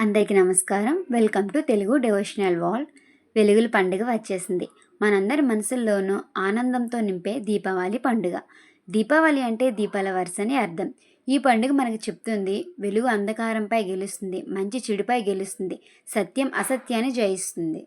అందరికీ నమస్కారం. Welcome to Telugu devotional wall వెలుగుల పండుగ వచ్చేసింది. మనందరి మనసుల్లోనూ ఆనందంతో నింపే దీపావళి పండుగ. దీపావళి అంటే దీపాల వరుస అని అర్థం. ఈ పండుగ మనకు చెప్తుంది వెలుగు అంధకారంపై గెలుస్తుంది మంచి చెడుపై గెలుస్తుంది సత్యం అసత్యాన్ని జయిస్తుంది.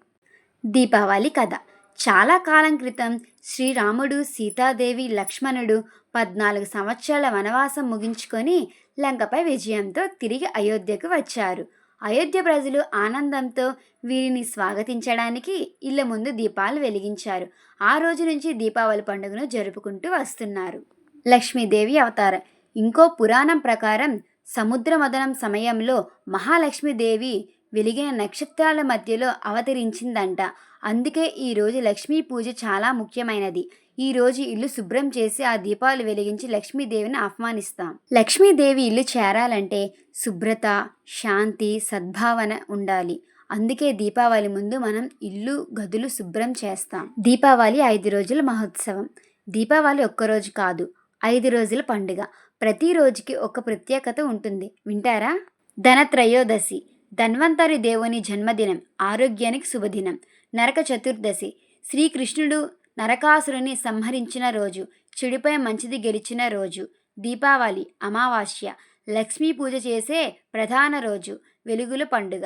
దీపావళి కథ. చాలా కాలం క్రితం శ్రీరాముడు సీతాదేవి లక్ష్మణుడు పద్నాలుగు సంవత్సరాల వనవాసం ముగించుకొని లంకపై విజయంతో తిరిగి అయోధ్యకు వచ్చారు. అయోధ్య ప్రజలు ఆనందంతో వీరిని స్వాగతించడానికి ఇళ్ళ ముందు దీపాలు వెలిగించారు. ఆ రోజు నుంచి దీపావళి పండుగను జరుపుకుంటూ వస్తున్నారు. లక్ష్మీదేవి అవతారం. ఇంకో పురాణం ప్రకారం సముద్ర మదనం సమయంలో మహాలక్ష్మీదేవి వెలిగిన నక్షత్రాల మధ్యలో అవతరించిందంట. అందుకే ఈరోజు లక్ష్మీ పూజ చాలా ముఖ్యమైనది. ఈరోజు ఇల్లు శుభ్రం చేసి ఆ దీపాలు వెలిగించి లక్ష్మీదేవిని ఆహ్వానిస్తాం. లక్ష్మీదేవి ఇల్లు చేరాలంటే శుభ్రత శాంతి సద్భావన ఉండాలి. అందుకే దీపావళి ముందు మనం ఇల్లు గదులు శుభ్రం చేస్తాం. దీపావళి ఐదు రోజుల మహోత్సవం. దీపావళి ఒక్కరోజు కాదు ఐదు రోజుల పండుగ. ప్రతి రోజుకి ఒక ప్రత్యేకత ఉంటుంది. వింటారా? ధన త్రయోదశి ధన్వంతరి దేవుని జన్మదినం ఆరోగ్యానికి శుభదినం. నరక చతుర్దశి శ్రీకృష్ణుడు నరకాసురుని సంహరించిన రోజు చెడుపై మంచిది గెలిచిన రోజు దీపావళి అమావాస్య లక్ష్మీ పూజ చేసే ప్రధాన రోజు వెలుగుల పండుగ.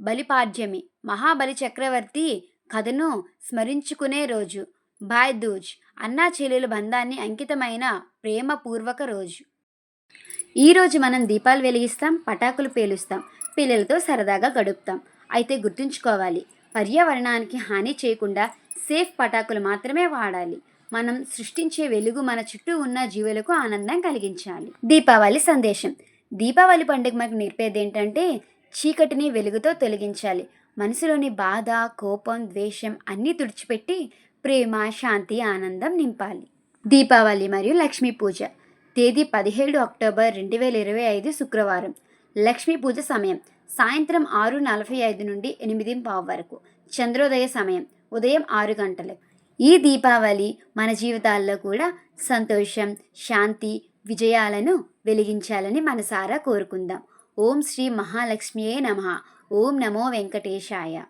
బలిపాడ్యమి మహాబలి చక్రవర్తి కథను స్మరించుకునే రోజు భాయ్ దూజ్ అన్నా చెల్లెల బంధాన్ని అంకితమైన ప్రేమపూర్వక రోజు. ఈరోజు మనం దీపాలు వెలిగిస్తాం పటాకులు పేలుస్తాం పిల్లలతో సరదాగా గడుపుతాం. అయితే గుర్తుంచుకోవాలి పర్యావరణానికి హాని చేయకుండా సేఫ్ పటాకులు మాత్రమే వాడాలి. మనం సృష్టించే వెలుగు మన చుట్టూ ఉన్న జీవులకు ఆనందం కలిగించాలి. దీపావళి సందేశం. దీపావళి పండుగ మనకు నేర్పేది ఏంటంటే చీకటిని వెలుగుతో తొలగించాలి. మనసులోని బాధ కోపం ద్వేషం అన్నీ తుడిచిపెట్టి ప్రేమ శాంతి ఆనందం నింపాలి. దీపావళి మరియు లక్ష్మీ పూజ. తేదీ పదిహేడు అక్టోబర్ రెండు వేల ఇరవై ఐదు శుక్రవారం. లక్ష్మీ పూజ సమయం. సాయంత్రం ఆరు నలభై ఐదు నుండి ఎనిమిది పావు వరకు. చంద్రోదయ సమయం. ఉదయం ఆరు గంటలకు ఈ దీపావళి మన జీవితాల్లో కూడా సంతోషం శాంతి విజయాలను వెలిగించాలని మనసారా కోరుకుందాం. ఓం శ్రీ మహాలక్ష్మియే నమ. ఓం నమో వెంకటేశాయ.